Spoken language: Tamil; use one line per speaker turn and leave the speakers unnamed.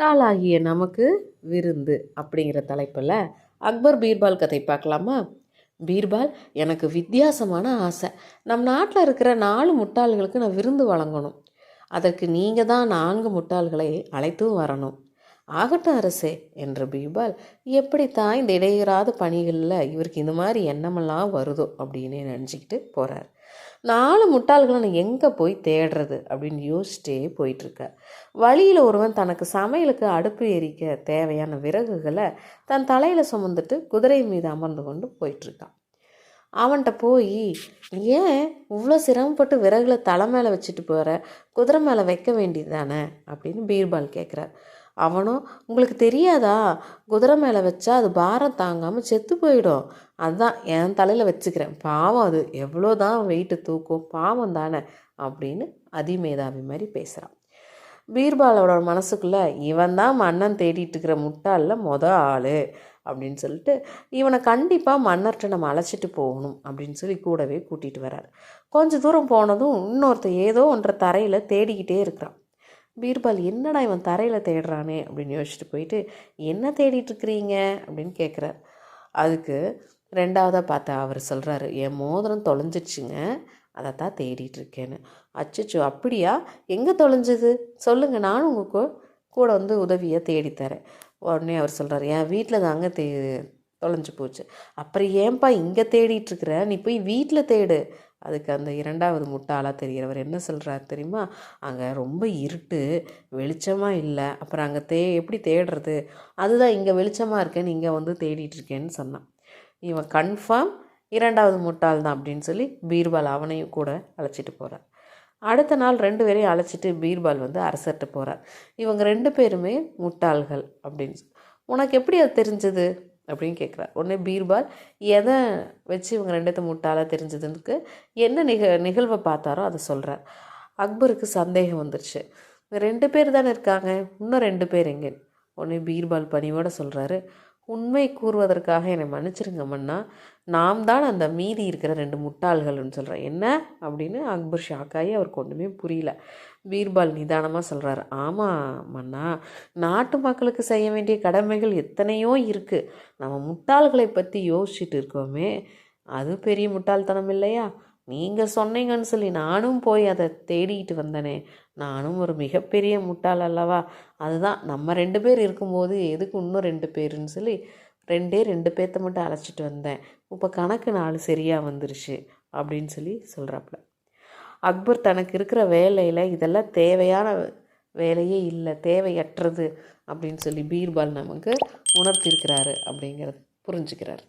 முட்டாளாகிய நமக்கு விருந்து அப்படிங்கிற தலைப்பில் அக்பர் பீர்பால் கதை பார்க்கலாமா? பீர்பால் எனக்கு வித்தியாசமான ஆசை. நம் நாட்டில் இருக்கிற நாலு முட்டாள்களுக்கு நான் விருந்து வழங்கணும். அதற்கு நீங்கள் தான் நான்கு முட்டாள்களை அழைத்தும் வரணும். ஆகட்டும் அரசே என்ற பீர்பால் எப்படித்தான் இந்த இடையறாத பணிகளில் இவருக்கு இந்த மாதிரி எண்ணமெல்லாம் வருதோ? அப்படின்னு நினச்சிக்கிட்டு போகிறார் நாலு முட்டாள்களை நான் எங்கே போய் தேடுறது? அப்படின்னு யோசிச்சிட்டே போயிட்டுருக்க. வழியில் ஒருவன் தனக்கு சமையலுக்கு அடுப்பு எரிக்க தேவையான விறகுகளை தன் தலையில் சுமந்துட்டு குதிரை மீது அமர்ந்து கொண்டு போயிட்டுருக்கான். அவன்கிட்ட போய் ஏன் இவ்வளோ சிரமப்பட்டு விறகுல தலை மேலே வச்சுட்டு போகிற குதிரை மேலே வைக்க வேண்டியது தானே? அப்படின்னு பீர்பால் கேட்குறார் அவனும் உங்களுக்கு தெரியாதா? குதிரை மேலே வச்சா அது பாரம் தாங்காமல் செத்து போயிடும். அதுதான் என் தலையில் வச்சுக்கிறேன். பாவம் அது. எவ்வளோ தான் வெயிட்டு தூக்கும். பாவம் தானே. அப்படின்னு அதிமேதாவி மாதிரி பேசுகிறான் பீர்பாலோட மனசுக்குள்ளே இவன் தான் மன்னன் தேடிட்டு இருக்கிற முட்டாளில் மொத ஆள். அப்படின்னு சொல்லிட்டு இவனை கண்டிப்பாக மன்னர்கிட்ட நம்ம அழைச்சிட்டு போகணும். அப்படின்னு சொல்லி கூடவே கூட்டிகிட்டு வர்றார். கொஞ்சம் தூரம் போனதும் இன்னொருத்த ஏதோ ஒன்றை தரையில் தேடிக்கிட்டே இருக்கிறான். பீர்பால் என்னடா இவன் தரையில் தேடுறானே? அப்படின்னு யோசிச்சுட்டு போயிட்டு என்ன தேடிட்டுருக்கிறீங்க அப்படின்னு கேட்குறார் அதுக்கு ரெண்டாவதாக பார்த்தா அவர் சொல்கிறாரு என் மோதிரம் தொலைஞ்சிடுச்சுங்க அதை தான் தேடிட்டுருக்கேன்னு அச்சச்சோ அப்படியா? எங்கே தொலைஞ்சது? சொல்லுங்கள் நானும் உங்கள் கூட வந்து உதவியை தேடித்தரேன் உடனே அவர் சொல்கிறார் என் வீட்டில் தாங்க தே தொலைஞ்சு போச்சு. அப்புறம் ஏன்பா இங்கே தேடிட்டுருக்குற நீ போய் வீட்டில் தேடு. அதுக்கு அந்த இரண்டாவது முட்டாளாக தெரிகிறவர் என்ன சொல்கிறார் தெரியுமா? அங்கே ரொம்ப இருட்டு வெளிச்சமாக இல்லை. அப்புறம் அங்கே தே எப்படி தேடுறது? அதுதான் இங்கே வெளிச்சமாக இருக்கேன்னு இங்கே வந்து தேடிட்டுருக்கேன்னு சொன்னான். இவன் கன்ஃபார்ம் இரண்டாவது முட்டாள் தான் அப்படின்னு சொல்லி பீர்பால் அவனையும் கூட அழைச்சிட்டு போகிறார் அடுத்த நாள் ரெண்டு பேரையும் அழைச்சிட்டு பீர்பால் வந்து அரசர்கிட்ட போகிறார் இவங்க ரெண்டு பேருமே முட்டாள்கள் அப்படின்னு உனக்கு எப்படி அது தெரிஞ்சது? அப்படின்னு கேட்குறார் உடனே பீர்பால் எதை வச்சு இவங்க ரெண்டுத்த முட்டாளாக தெரிஞ்சதுக்கு என்ன நிக நிகழ்வை பார்த்தாரோ அதை சொல்கிறார் அக்பருக்கு சந்தேகம் வந்துருச்சு. ரெண்டு பேர் தானே இருக்காங்க? இன்னும் ரெண்டு பேர் எங்கே? உடனே பீர்பால் பணிவோடு சொல்கிறாரு உண்மை கூறுவதற்காக என்னை மன்னிச்சிருங்க மன்னா. நாம் தான் அந்த மீதி இருக்கிற ரெண்டு முட்டாள்கள்னு சொல்கிறேன் என்ன அப்படின்னு அக்பர் ஷாக்காகி அவருக்கு ஒன்றுமே புரியல. பீர்பால் நிதானமாக சொல்கிறார் ஆமாம் மன்னா நாட்டு மக்களுக்கு செய்ய வேண்டிய கடமைகள் எத்தனையோ இருக்குது நம்ம முட்டாள்களை பற்றி யோசிச்சுட்டு இருக்கோமே. அது பெரிய முட்டாள்தனம் இல்லையா? நீங்கள் சொன்னீங்கன்னு சொல்லி நானும் போய் அதை தேடிக்கிட்டு வந்தனே. நானும் ஒரு மிகப்பெரிய முட்டாள் அல்லவா? அதுதான் நம்ம ரெண்டு பேர் இருக்கும்போது எதுக்கு இன்னும் ரெண்டு பேருன்னு சொல்லி ரெண்டே ரெண்டு பேர்த்த மட்டும் அழைச்சிட்டு வந்தேன். இப்போ கணக்கு நாள் சரியாக வந்துருச்சு அப்படின்னு சொல்லி சொல்கிறாப்புல அக்பர் தனக்கு இருக்கிற வேலையில் இதெல்லாம் தேவையான வேலையே இல்லை தேவையற்றது அப்படின்னு சொல்லி பீர்பால் நமக்கு உணர்த்திருக்கிறாரு அப்படிங்கிறத புரிஞ்சுக்கிறார்.